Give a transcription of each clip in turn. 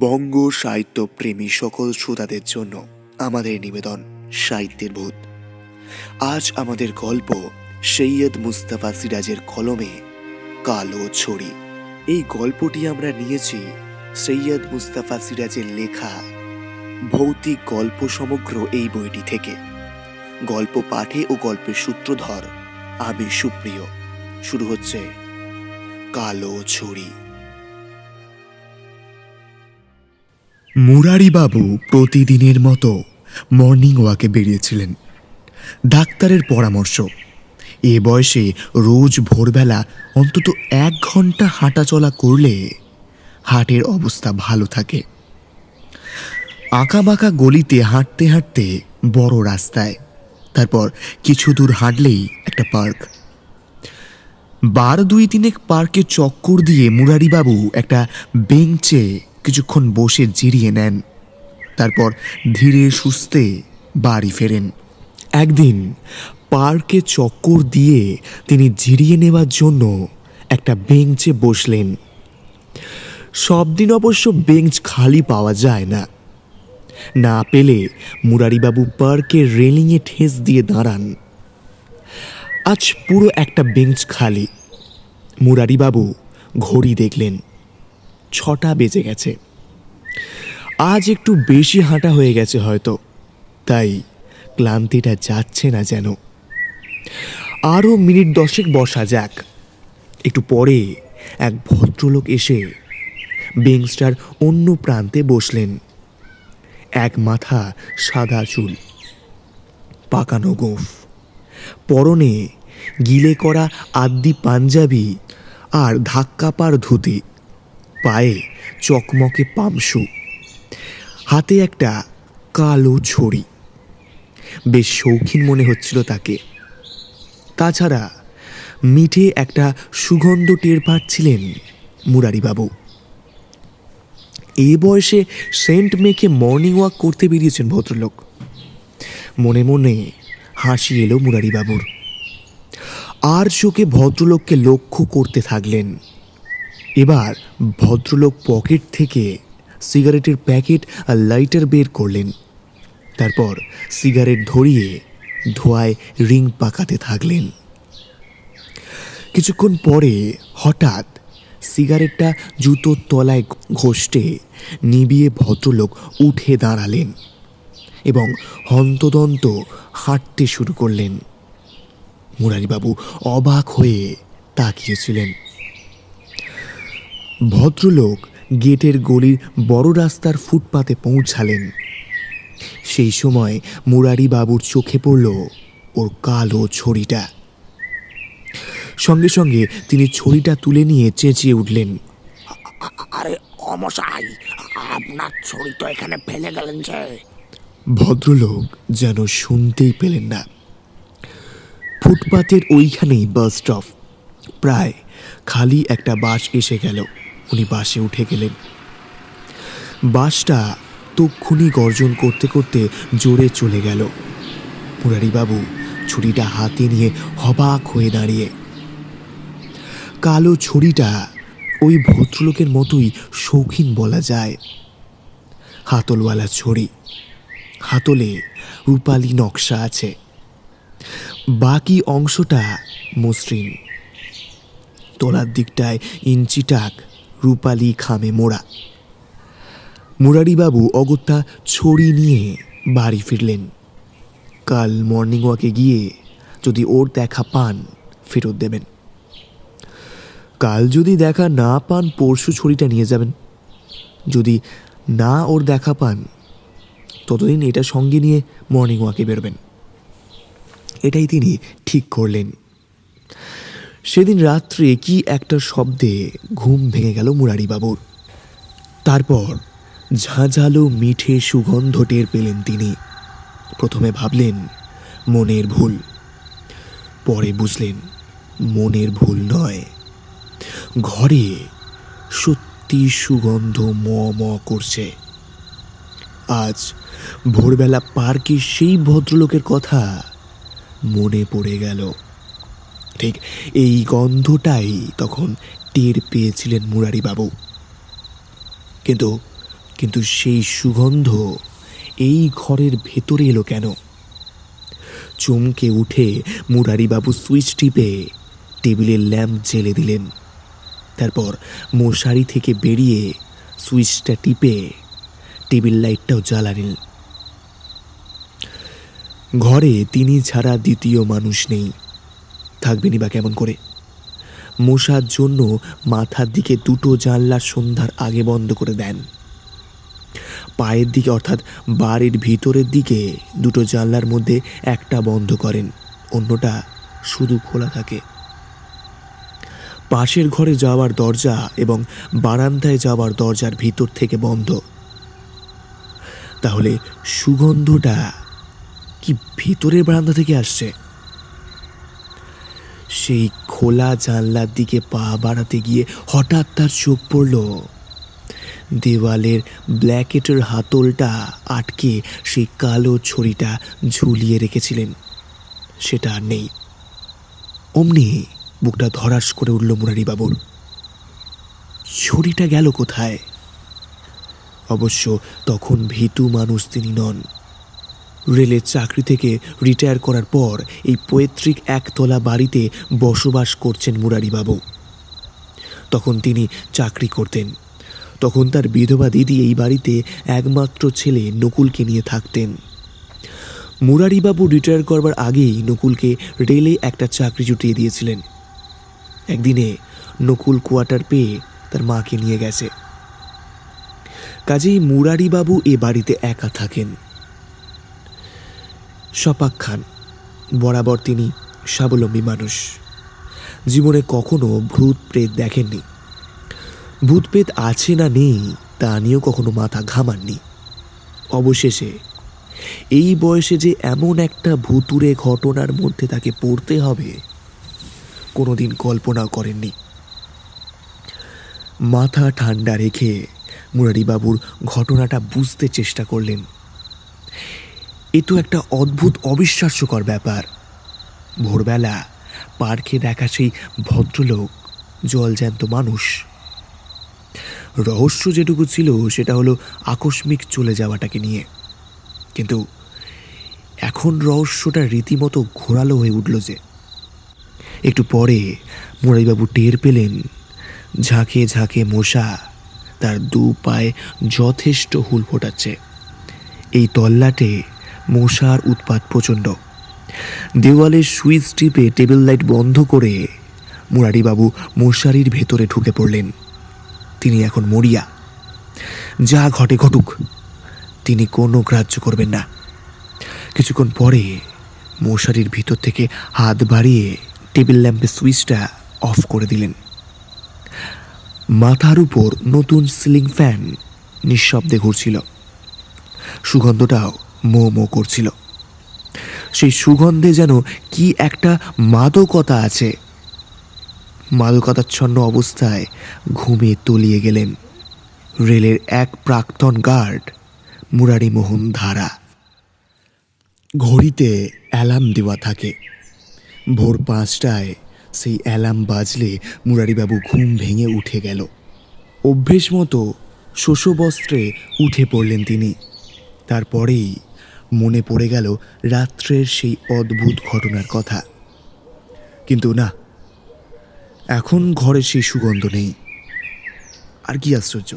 বঙ্গ সাহিত্য প্রেমী সকল শ্রোতাদের জন্য আমাদের নিবেদন সাহিত্যের ভূত আজ আমাদের গল্প সৈয়দ মুস্তাফা সিরাজের কলমে কালো ছড়ি। এই গল্পটি আমরা নিয়েছি সৈয়দ মুস্তাফা সিরাজের লেখা ভৌতিক গল্প সমগ্র এই বইটি থেকে। গল্প পাঠে ও গল্পের সূত্রধর আমি সুপ্রিয়। শুরু হচ্ছে কালো ছড়ি। মুরারিবাবু প্রতিদিনের মতো মর্নিং ওয়াকে বেরিয়েছিলেন। ডাক্তারের পরামর্শ। এ বয়সে রোজ ভোরবেলা অন্তত এক ঘণ্টা হাঁটাচলা করলে হার্টের অবস্থা ভালো থাকে। আঁকাবাঁকা গলিতে হাঁটতে হাঁটতে বড় রাস্তায়, তারপর কিছু দূর হাঁটলেই একটা পার্ক। বার দুই তিনেক পার্কে চক্কর দিয়ে মুরারিবাবু একটা বেঞ্চে কিছুক্ষণ বসে জিরিয়ে নেন। তারপর ধীরে সুস্থে বাড়ি ফেরেন। একদিন পার্কে চক্কর দিয়ে তিনি জিরিয়ে নেওয়ার জন্য একটা বেঞ্চে বসলেন। সব দিন অবশ্য বেঞ্চ খালি পাওয়া যায় না। না পেলে মুরারিবাবু পার্কের রেলিংয়ে ঠেস দিয়ে দাঁড়ান। আজ পুরো একটা বেঞ্চ খালি। মুরারিবাবু ঘড়ি দেখলেন। ছটা বেজে গেছে। আজ একটু বেশি হাঁটা হয়ে গেছে হয়তো। তাই ক্লান্তিটা যাচ্ছে না যেন। আরও মিনিট দশেক বসা যাক। একটু পরে এক ভদ্রলোক এসে বেঞ্চটার অন্য প্রান্তে বসলেন। এক মাথা সাদা চুল, পাকানো গোঁফ, পরনে গিলে করা আদ্দি পাঞ্জাবি আর ধাক্কাপার ধুতি। পায়ে চকমকে পামসু। হাতে একটা কালো ছড়ি। বেশ শৌখিন মনে হচ্ছিল তাকে। তাছাড়া মিঠে একটা সুগন্ধ টের পাচ্ছিলেন মুরারিবাবু। এ বয়সে সেন্ট মেখে মর্নিং ওয়াক করতে বেরিয়েছেন ভদ্রলোক। মনে মনে হাসি এলো মুরারিবাবুর। আর চোখে ভদ্রলোককে লক্ষ্য করতে থাকলেন এবার ভদ্রলোক পকেট থেকে সিগারেটের প্যাকেট আর লাইটার বের করলেন। তারপর সিগারেট ধরিয়ে ধোয়ায় রিং পাকাতে থাকলেন। কিছুক্ষণ পরে হঠাৎ সিগারেটটা জুতোর তলায় ঘষ্টে নিবিয়ে ভদ্রলোক উঠে দাঁড়ালেন এবং হন্তদন্ত হাঁটতে শুরু করলেন। মুরারিবাবু অবাক হয়ে তাকিয়েছিলেন। ভদ্রলোক গেটের গলির বড় রাস্তার ফুটপাতে পৌঁছালেন। সেই সময় মুরারি বাবুর চোখে পড়ল ওর কালো ছড়িটা। সঙ্গে সঙ্গে তিনি ছড়িটা তুলে নিয়ে চেঁচিয়ে উঠলেন। আরে অমশাই আপনার ছড়ি তো এখানে ফেলে গেলেন যে। ভদ্রলোক যেন শুনতেই পেলেন না। ফুটপাতের ওইখানেই বাস স্টপ। প্রায় খালি একটা বাস এসে গেল। উনি বাসে উঠে গেলেন। বাসটা তক্ষুনি গর্জন করতে করতে জোরে চলে গেল। মুরারিবাবু ছুরিটা হাতে নিয়ে হবাক হয়ে দাঁড়িয়ে। কালো ছুরিটা ওই ভদ্রলোকের মতোই শৌখিন বলা যায়। হাতলওয়ালা ছড়ি হাতলে রূপালি নকশা আছে। বাকি অংশটা মসৃণ। তোলার দিকটায় ইঞ্চিটাক রূপালি খামে মোড়া। মুরারিবাবু অগত্যা ছড়ি নিয়ে বাড়ি ফিরলেন। কাল মর্নিং ওয়াকে গিয়ে যদি ওর দেখা পান, ফেরত দেবেন। কাল যদি দেখা না পান, পরশু ছড়িটা নিয়ে যাবেন। যদি না ওর দেখা পান, ততদিন এটা সঙ্গে নিয়ে মর্নিং ওয়াকে বেরোবেন। এটাই তিনি ঠিক করলেন। সেদিন রাত্রে কি একটা শব্দে ঘুম ভেঙে গেল মুরারিবাবুর। তারপর ঝাঁঝালো মিঠে সুগন্ধ টের পেলেন তিনি। প্রথমে ভাবলেন, মনের ভুল। পরে বুঝলেন, মনের ভুল নয়। ঘরে সত্যি সুগন্ধ ম ম করছে। আজ ভোরবেলা পার্কে সেই ভদ্রলোকের কথা মনে পড়ে গেল। ঠিক এই গন্ধটাই তখন টের পেয়েছিলেন মুরারিবাবু। কিন্তু কিন্তু সেই সুগন্ধ এই ঘরের ভেতরে এলো কেন? চমকে উঠে মুরারিবাবু সুইচ টিপে টেবিলের ল্যাম্প জেলে দিলেন। তারপর মশারি থেকে বেরিয়ে সুইচটা টিপে টেবিল লাইটটাও জ্বালালেন। ঘরে তিনি ছাড়া দ্বিতীয় মানুষ নেই। থাকবেনই বা কেমন করে? মশার জন্য মাথার দিকে দুটো জানলা সন্ধ্যার আগে বন্ধ করে দেন। পায়ের দিকে অর্থাৎ বাড়ির ভিতরের দিকে দুটো জানলার মধ্যে একটা বন্ধ করেন, অন্যটা শুধু খোলা থাকে। পাশের ঘরে যাওয়ার দরজা এবং বারান্দায় যাওয়ার দরজার ভিতর থেকে বন্ধ। তাহলে সুগন্ধটা কি ভিতরের বারান্দা থেকে আসছে? সেই খোলা জানলার দিকে পা বাড়াতে গিয়ে হঠাৎ তার চোখ পড়ল। দেওয়ালের ব্ল্যাকেটের হাতলটা আটকে সেই কালো ছড়িটা ঝুলিয়ে রেখেছিলেন। সেটা আর নেই। অমনি বুকটা ধরাস করে উঠল মুরারি বাবুর ছড়িটা গেল কোথায়? অবশ্য তখন ভীতু মানুষ তিনি নন। রেলের চাকরি থেকে রিটায়ার করার পর এই পৈতৃক একতলা বাড়িতে বসবাস করছেন মুরারিবাবু। তখন তিনি চাকরি করতেন। তখন তার বিধবা দিদি এই বাড়িতে একমাত্র ছেলে নকুলকে নিয়ে থাকতেন। মুরারিবাবু রিটায়ার করবার আগেই নকুলকে রেলে একটা চাকরি জুটিয়ে দিয়েছিলেন। একদিনে নকুল কোয়ার্টার পেয়ে তার মাকে নিয়ে গেছে। কাজেই মুরারিবাবু এ বাড়িতে একা থাকেন। শপাক খান, বরাবর তিনি স্বাবলম্বী মানুষ। জীবনে কখনো ভূত প্রেত দেখেননি। ভূত প্রেত আছে না নেই, তা নিয়েও কখনো মাথা ঘামাননি। অবশেষে এই বয়সে যে এমন একটা ভুতুরে ঘটনার মধ্যে তাকে পড়তে হবে, কোনোদিন কল্পনাও করেননি। মাথা ঠান্ডা রেখে মুরারিবাবুর ঘটনাটা বুঝতে চেষ্টা করলেন। এ তো একটা অদ্ভুত, অবিশ্বাস্যকর ব্যাপার। ভোরবেলা পার্কে দেখা সেই ভদ্রলোক জলজ্যান্ত মানুষ। রহস্য যেটুকু ছিল, সেটা হলো আকস্মিক চলে যাওয়াটাকে নিয়ে। কিন্তু এখন রহস্যটা রীতিমতো ঘোরালো হয়ে উঠল যে। একটু পরে মুরারিবাবু টের পেলেন, ঝাঁকে ঝাঁকে মশা তার দু পায়ে যথেষ্ট হুল ফোটাচ্ছে। এই তল্লাটে মশার উৎপাত প্রচণ্ড। দেওয়ালের সুইচ টিপে টেবিল লাইট বন্ধ করে মুরারিবাবু মশারির ভেতরে ঢুকে পড়লেন। তিনি এখন মরিয়া। যা ঘটে ঘটুক, তিনি কোনো গ্রাহ্য করবেন না। কিছুক্ষণ পরে মশারির ভিতর থেকে হাত বাড়িয়ে টেবিল ল্যাম্পের সুইচটা অফ করে দিলেন। মাথার উপর নতুন সিলিং ফ্যান নিঃশব্দে ঘুরছিল। সুগন্ধটাও মো মো করছিল। সেই সুগন্ধে যেন কি একটা মাদকতা আছে। মাদকতাচ্ছন্ন অবস্থায় ঘুমে তলিয়ে গেলেন রেলের এক প্রাক্তন গার্ড মুরারিমোহন ধারা। ঘড়িতে অ্যালার্ম দেওয়া থাকে। ভোর পাঁচটায় সেই অ্যালার্ম বাজলে মুরারিবাবু ঘুম ভেঙে উঠে গেল। অভ্যেস মতো শোষবস্ত্রে উঠে পড়লেন তিনি। তারপরেই মনে পড়ে গেল রাত্রের সেই অদ্ভুত ঘটনার কথা। কিন্তু না, এখন ঘরে সেই সুগন্ধ নেই। আর কি আশ্চর্য,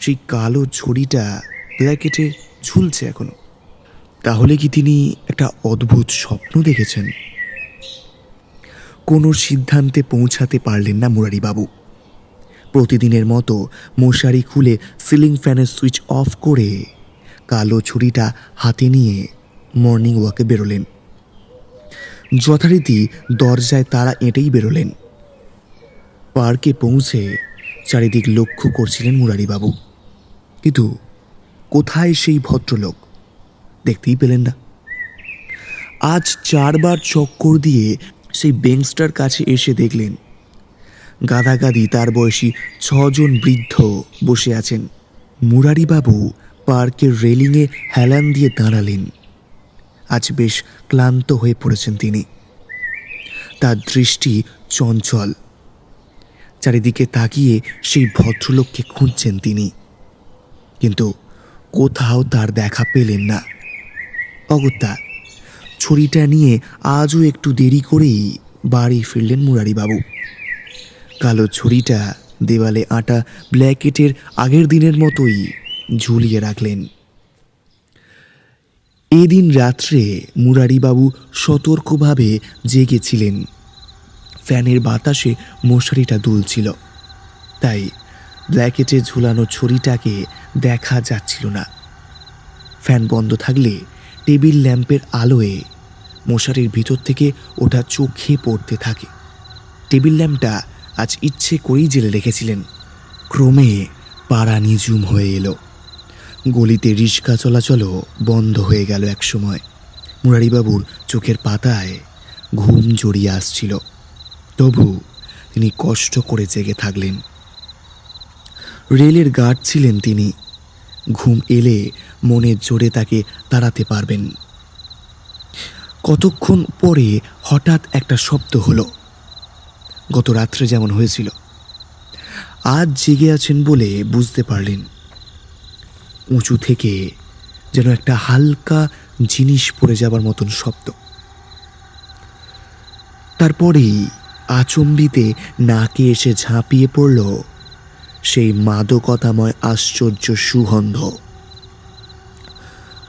সেই কালো ছড়িটা ব্ল্যাকেটে ঝুলছে এখনও। তাহলে কি তিনি একটা অদ্ভুত স্বপ্ন দেখেছেন? কোনো সিদ্ধান্তে পৌঁছাতে পারলেন না মুরারিবাবু। প্রতিদিনের মতো মশারি খুলে সিলিং ফ্যানের সুইচ অফ করে কালো ছুরিটা হাতে নিয়ে মর্নিং ওয়াকে বেরোলেন। যথারীতি দরজায় তারা এঁটেই বেরোলেন। পার্কে পৌঁছে চারিদিক লক্ষ্য করছিলেন মুরারিবাবু। কিন্তু কোথায় সেই ভদ্রলোক? দেখতেই পেলেন না। আজ চারবার চক্কর দিয়ে সেই বেংস্টার কাছে এসে দেখলেন, গাদাগাদি তার বয়সী ছজন বৃদ্ধ বসে আছেন। মুরারিবাবু পার্কের রেলিংয়ে হেলান দিয়ে দাঁড়ালেন। আজ বেশ ক্লান্ত হয়ে পড়েছেন তিনি। তার দৃষ্টি চঞ্চল। চারিদিকে তাকিয়ে সেই ভদ্রলোককে খুঁজছেন তিনি। কিন্তু কোথাও তার দেখা পেলেন না। অগত্যা ছড়িটা নিয়ে আজও একটু দেরি করেই বাড়ি ফিরলেন মুরারিবাবু। কালো ছড়িটা দেওয়ালে আটা, ব্ল্যাকেটের আগের দিনের মতোই ঝুলিয়ে রাখলেন। এদিন রাত্রে মুরারিবাবু সতর্কভাবে জেগেছিলেন। ফ্যানের বাতাসে মশারিটা দুলছিল। তাই ব্ল্যাকেটে ঝুলানো ছড়িটাকে দেখা যাচ্ছিল না। ফ্যান বন্ধ থাকলে টেবিল ল্যাম্পের আলোয় মশারির ভিতর থেকে ওটা চোখে পড়তে থাকে। টেবিল ল্যাম্পটা আজ ইচ্ছে করেই জেলে রেখেছিলেন। ক্রমে পাড়া নিঝুম হয়ে এলো। গলিতে রিক্সা চলাচলও বন্ধ হয়ে গেল একসময়। মুরারিবাবুর চোখের পাতায় ঘুম জড়িয়ে আসছিল। তবু তিনি কষ্ট করে জেগে থাকলেন। রেলের গার্ড ছিলেন তিনি। ঘুম এলে মনের জোরে তাকে তাড়াতে পারবেন। কতক্ষণ পরে হঠাৎ একটা শব্দ হলো। গত রাত্রে যেমন হয়েছিল। আজ জেগে আছেন বলে বুঝতে পারলেন। উঁচু থেকে যেন একটা হালকা জিনিস পড়ে যাবার মতন শব্দ। তারপরেই আচম্বিতে নাকে এসে ঝাঁপিয়ে পড়ল সেই মাদকতাময় আশ্চর্য সুগন্ধ।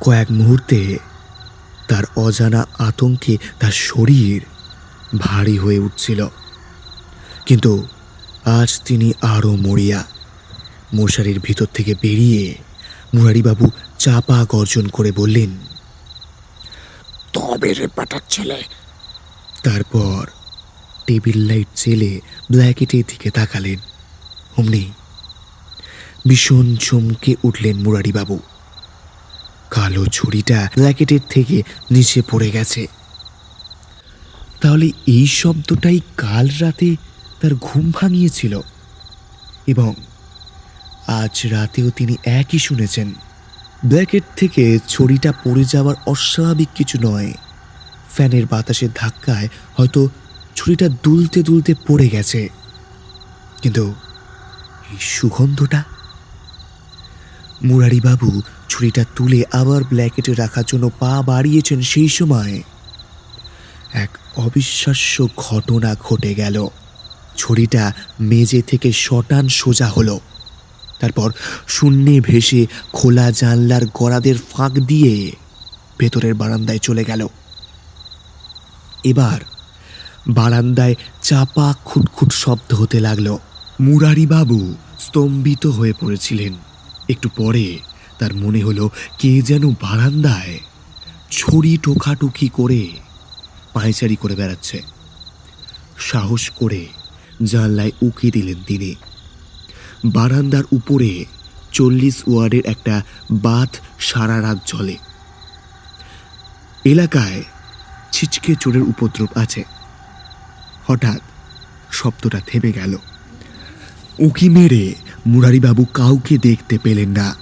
কয়েক মুহূর্তে তার অজানা আতঙ্কে তার শরীর ভারী হয়ে উঠছিল। কিন্তু আজ তিনি আরও মরিয়া, মশারির ভিতর থেকে বেরিয়ে মুরারিবাবু চাপা গর্জন করে বললেন তবে রে পাঠার ছেলে। তারপর টেবিল লাইট জেলে ব্ল্যাকেটের দিকে তাকালেন। অমনি ভীষণ চমকে উঠলেন মুরারিবাবু। কালো ছুরিটা ব্ল্যাকেটের থেকে নিচে পড়ে গেছে। তাহলে এই শব্দটাই কাল রাতে তার ঘুম ভাঙিয়েছিল এবং আজ রাতেও তিনি একই শুনেছেন। ব্ল্যাকেট থেকে ছড়িটা পড়ে যাওয়ার অস্বাভাবিক কিছু নয়। ফ্যানের বাতাসের ধাক্কায় হয়তো ছুরিটা দুলতে দুলতে পড়ে গেছে। কিন্তু এই সুগন্ধটা? মুরারিবাবু ছুরিটা তুলে আবার ব্ল্যাকেটে রাখার জন্য পা বাড়িয়েছেন সেই সময়। এক অবিশ্বাস্য ঘটনা ঘটে গেল। ছড়িটা মেঝে থেকে শটান সোজা হলো। তারপর শূন্যে ভেসে খোলা জানলার গড়াদের ফাঁক দিয়ে ভেতরের বারান্দায় চলে গেল। এবার বারান্দায় চাপা খুটখুট শব্দ হতে লাগল। মুরারিবাবু স্তম্ভিত হয়ে পড়েছিলেন। একটু পরে তার মনে হলো কে যেন বারান্দায় ছড়ি টোকাটুকি করে পায়চারি করে বেড়াচ্ছে। সাহস করে জানলায় উকি দিলেন তিনি। বারান্দার উপরে চল্লিশ ওয়ার্ডের একটা বাথ সারা রাত চলে এলাকায় ছিচকে চোরের উপদ্রব আছে। হঠাৎ শব্দটা থেমে গেল। উকি মেরে মুরারিবাবু কাউকে দেখতে পেলেন না।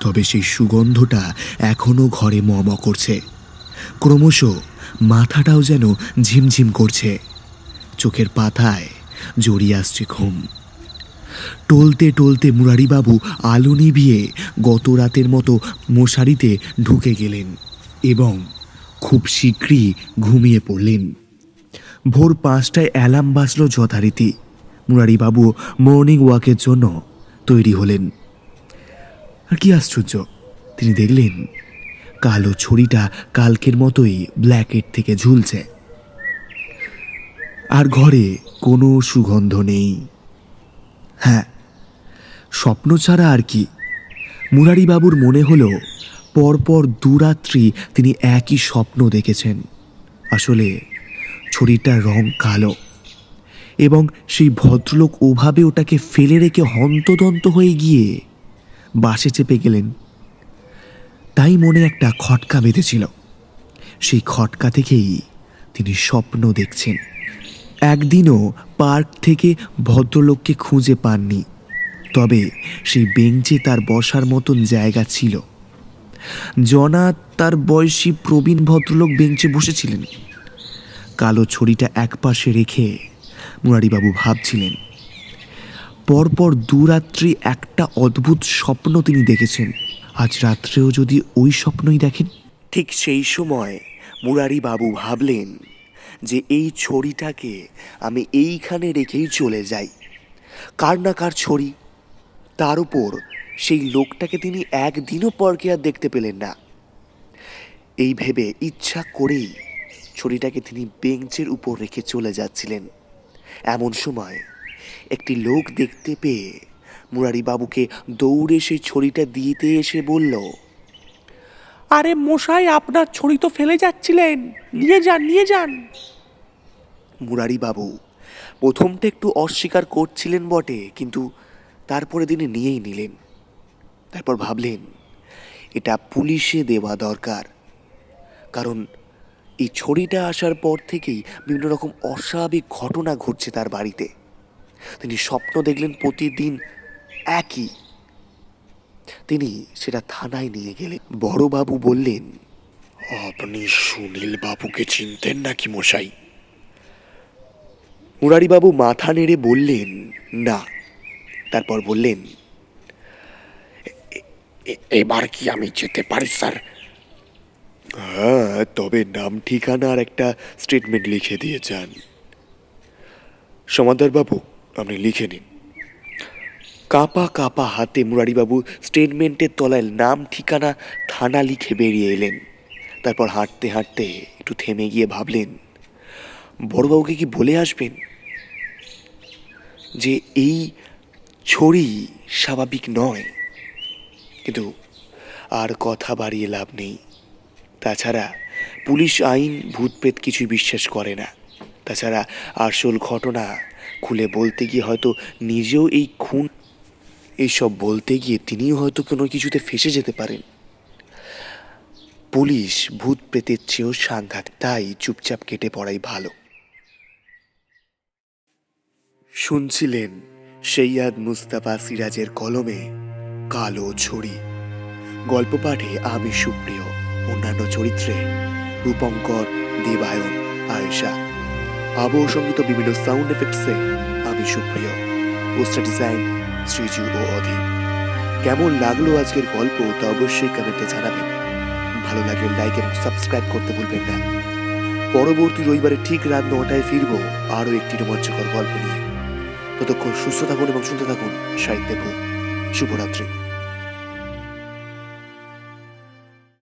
তবে সেই সুগন্ধটা এখনও ঘরে মম করছে। ক্রমশ মাথাটাও যেন ঝিমঝিম করছে। চোখের পাতায় জড়িয়ে আসছে ঘুম। টলতে টলতে মুরারিবাবু আলো নিভিয়ে গত রাতের মতো মশারিতে ঢুকে গেলেন এবং খুব শীঘ্রই ঘুমিয়ে পড়লেন। ভোর পাঁচটায় অ্যালার্ম বাজল যথারীতি। মুরারিবাবু মর্নিং ওয়াকের জন্য তৈরি হলেন। আর কি আশ্চর্য, তিনি দেখলেন কালো ছড়িটা কালকের মতোই ব্ল্যাকেট থেকে ঝুলছে। আর ঘরে কোনো সুগন্ধ নেই। হ্যাঁ স্বপ্ন ছাড়া আর কি। মুরারিবাবুর মনে হলো পরপর দুরাত্রি তিনি একই স্বপ্ন দেখেছেন। আসলে ছড়িটার রং কালো এবং সেই ভদ্রলোক ওভাবে ওটাকে ফেলে রেখে হন্তদন্ত হয়ে গিয়ে বাসে চেপে গেলেন। তাই মনে একটা খটকা বেঁধেছিল। সেই খটকা থেকেই তিনি স্বপ্ন দেখছেন। একদিনও পার্ক থেকে ভদ্রলোককে খুঁজে পাননি। তবে সেই বেঞ্চে তার বসার মতন জায়গা ছিল। জনা তার বয়সী প্রবীণ ভদ্রলোক বেঞ্চে বসেছিলেন। কালো ছড়িটা একপাশে রেখে মুরারিবাবু ভাবছিলেন, পরপর দুরাত্রি একটা অদ্ভুত স্বপ্ন তিনি দেখেছেন। আজ রাত্রেও যদি ওই স্বপ্নই দেখেন। ঠিক সেই সময় মুরারি বাবু ভাবলেন যে এই ছড়িটাকে আমি এইখানে রেখেই চলে যাই। কার না কার ছড়ি, তার উপর সেই লোকটাকে তিনি একদিনও পরকে আর দেখতে পেলেন না। এই ভেবে ইচ্ছা করেই ছড়িটাকে তিনি বেঞ্চের উপর রেখে চলে যাচ্ছিলেন। এমন সময় একটি লোক দেখতে পেয়ে মুরারি বাবুকে দৌড়ে সেই ছড়িটা দিতে এসে বলল আরে মশাই, আপনার ছড়ি তো ফেলে যাচ্ছিলেন। নিয়ে যান নিয়ে যান। মুরারি বাবু, প্রথমটা একটু অস্বীকার করছিলেন বটে, কিন্তু তারপরে তিনি নিয়েই নিলেন। তারপর ভাবলেন, এটা পুলিশে দেওয়া দরকার। কারণ এই ছড়িটা আসার পর থেকেই বিভিন্ন রকম অস্বাভাবিক ঘটনা ঘটছে তার বাড়িতে। তিনি স্বপ্ন দেখলেন প্রতিদিন একই। তিনি সেটা থানায় নিয়ে গেলেন। বড়বাবু বললেন আপনি সুনীল বাবুকে চিনতেন নাকি মশাই? মুরারিবাবু মাথা নেড়ে বললেন না। তারপর বললেন এবার কি আমি যেতে পারি স্যার? হ্যাঁ তবে নাম ঠিকানা আর একটা স্টেটমেন্ট লিখে দিয়ে যান। সমাদারবাবু আপনি লিখে নিন। কাপা কাপা হাতে মুরারিবাবু স্টেটমেন্টের তলায় নাম, ঠিকানা, থানা লিখে বেরিয়ে এলেন। তারপর হাঁটতে হাঁটতে একটু থেমে গিয়ে ভাবলেন, বড়বাবুকে কি বলে আসবেন? যে এই ছড়ি স্বাভাবিক নয়। কিন্তু আর কথা বাড়িয়ে লাভ নেই। তাছাড়া পুলিশ আইন ভূতপ্রেত কিছুই বিশ্বাস করে না। তাছাড়া আসল ঘটনা খুলে বলতে গিয়ে হয়তো নিজেও এই খুন এইসব বলতে গিয়ে তিনিও হয়তো কোনো কিছুতে ফেসে যেতে পারেন। পুলিশ ভূত প্রেতের চেয়েও সাংঘাত তাই চুপচাপ কেটে পড়াই ভালো। শুনছিলেন সৈয়াদ মুস্তাফা সিরাজের কলমে কালো ছড়ি। গল্প পাঠে আমি সুপ্রিয়, অন্যান্য চরিত্রে রূপঙ্কর, দেবায়ন, আয়েশা। আবহ সংগীত বিভিন্ন সাউন্ড এফেক্টসে আমি সুপ্রিয়। পোস্টার ডিজাইন শ্রীজু ও অধীর। কেমন লাগল আজকের গল্প, তা অবশ্যই কমেন্টে জানাবেন। ভালো লাগলে লাইক এবং সাবস্ক্রাইব করতে ভুলবেন না। পরবর্তী রবিবারে ঠিক রাত নটায় ফিরব আরও একটি রোমাঞ্চকর গল্প নিয়ে। ততক্ষণ সুস্থ থাকুন এবং শুনতে থাকুন। সাহিত্যে ভূত শুভরাত্রি।